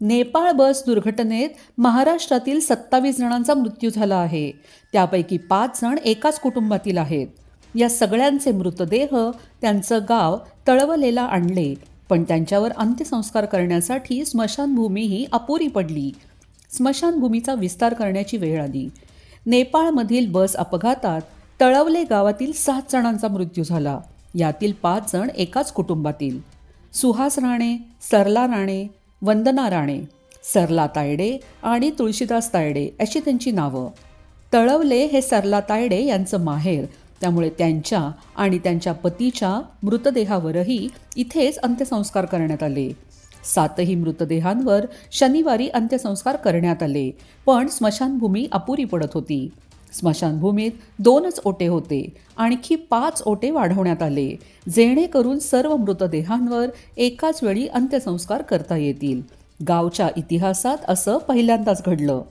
नेपाळ बस दुर्घटनेत महाराष्ट्रातील सत्तावीस जणांचा मृत्यू झाला आहे. त्यापैकी पाच जण एकाच कुटुंबातील आहेत. या सगळ्यांचे मृतदेह त्यांचं गाव तळवलेला आणले पण त्यांच्यावर अंत्यसंस्कार करण्यासाठी स्मशानभूमीही अपुरी पडली. स्मशानभूमीचा विस्तार करण्याची वेळ आली. नेपाळमधील बस अपघातात तळवले गावातील सात जणांचा मृत्यू झाला. यातील पाच जण एकाच कुटुंबातील. सुहास राणे सरला राणे वंदना राणे सरला तायडे आणि तुळशीदास तायडे अशी त्यांची नावं. तळवले हे सरला तायडे यांचं माहेर त्यामुळे त्यांच्या आणि त्यांच्या पतीच्या मृतदेहावरही इथेच अंत्यसंस्कार करण्यात आले. सातही मृतदेहांवर शनिवारी अंत्यसंस्कार करण्यात आले पण स्मशानभूमी अपुरी पडत होती. स्मशानभूमीत दोनच ओटे होते. आणखी पाच ओटे वाढवण्यात आले जेणेकरून सर्व मृतदेहांवर एकाच वेळी अंत्यसंस्कार करता येतील. गावच्या इतिहासात असं पहिल्यांदाच घडलं.